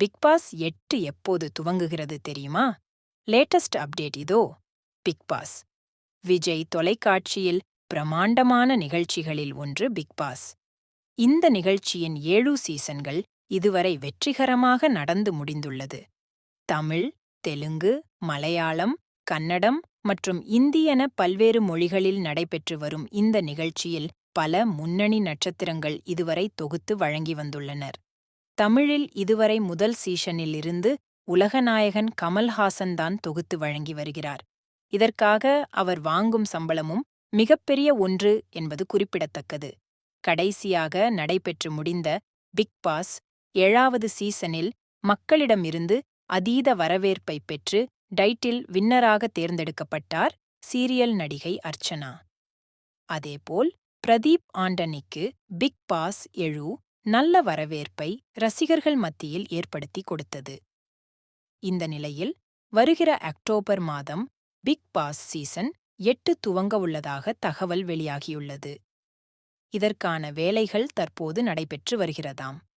Bigg Boss எட்டு எப்போது துவங்குகிறது தெரியுமா? லேட்டஸ்ட் அப்டேட் இதோ பிக்பாஸ் விஜய் தொலைக்காட்சியில் பிரமாண்டமான நிகழ்ச்சிகளில் ஒன்று பிக்பாஸ் இந்த நிகழ்ச்சியின் ஏழு சீசன்கள் இதுவரை வெற்றிகரமாக நடந்து முடிந்துள்ளது. தமிழ் தெலுங்கு மலையாளம் கன்னடம் மற்றும் இந்தி என பல்வேறு மொழிகளில் நடைபெற்று வரும் இந்த நிகழ்ச்சியில் பல முன்னணி நட்சத்திரங்கள் இதுவரை தொகுத்து வழங்கி வந்துள்ளனர். தமிழில் இதுவரை முதல் சீசனில் இருந்து உலகநாயகன் கமல்ஹாசன் தான் தொகுத்து வழங்கி வருகிறார். இதற்காக அவர் வாங்கும் சம்பளமும் மிகப்பெரிய ஒன்று என்பது குறிப்பிடத்தக்கது. கடைசியாக நடைபெற்று முடிந்த பிக் பாஸ் ஏழாவது சீசனில் மக்களிடமிருந்து அதீத வரவேற்பை பெற்று டைட்டில் வின்னராக தேர்ந்தெடுக்கப்பட்டார் சீரியல் நடிகை அர்ச்சனா. அதேபோல் பிரதீப் ஆண்டனிக்கு பிக் பாஸ் எழு நல்ல வரவேற்பை ரசிகர்கள் மத்தியில் ஏற்படுத்தி கொடுத்தது. இந்த நிலையில் வருகிற அக்டோபர் மாதம் பிக் பாஸ் சீசன் எட்டு துவங்க உள்ளதாக தகவல் வெளியாகியுள்ளது. இதற்கான வேலைகள் தற்போது நடைபெற்று வருகிறதாம்.